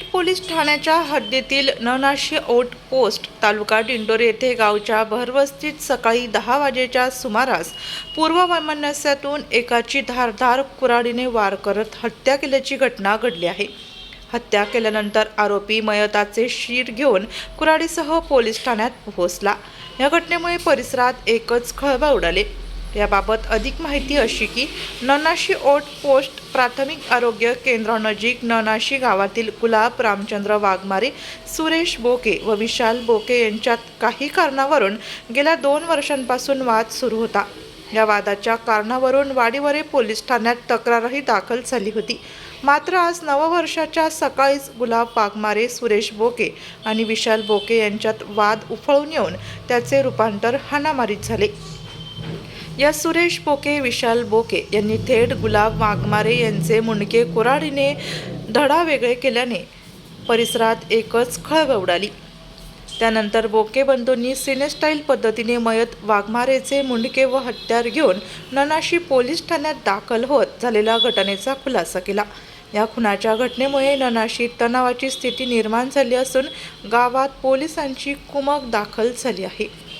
Police ठाण्याच्या हद्दीतील ननाशी ओट post तालुका डिंडोरी येथे गावच्या भरवस्तीत सकाळी दहा वाजेच्या सुमारास पूर्व वैमनस्यातून एकाची धारधार कुऱ्हाडीने वार करत हत्या केल्याची घटना घडली आहे. हत्या केल्यानंतर आरोपी मयताचे शीर घेऊन कुऱ्हाडीसह पोलीस ठाण्यात पोहोचला. या घटनेमुळे परिसरात एकच खळबळ उडाले. याबाबत अधिक माहिती अशी की ननाशी ओट पोस्ट प्राथमिक आरोग्य केंद्रानजीक ननाशी गावातील गुलाब रामचंद्र वाघमारे सुरेश बोके व विशाल बोके यांच्यात काही कारणावरून गेल्या दोन वर्षांपासून वाद सुरू होता. या वादाच्या कारणावरून वाडीवरे पोलीस ठाण्यात तक्रारही दाखल झाली होती. मात्र आज नववर्षाच्या सकाळीच गुलाब वाघमारे सुरेश बोके आणि विशाल बोके यांच्यात वाद उफळून येऊन त्याचे रूपांतर हाणामारीत झाले. या सुरेश बोके विशाल बोके यांनी थेट गुलाब वाघमारे यांचे मुंडके कुऱ्हाडीने धडा वेगळे केल्याने परिसरात एकच खळबळ उडाली. त्यानंतर बोके बंधूंनी सिनेस्टाईल पद्धतीने मयत वाघमारेचे मुंडके व हत्यार घेऊन ननाशी पोलीस ठाण्यात दाखल होत झालेल्या घटनेचा खुलासा केला. या खुनाच्या घटनेमुळे ननाशी तणावाची स्थिती निर्माण झाली असून गावात पोलिसांची कुमक दाखल झाली आहे.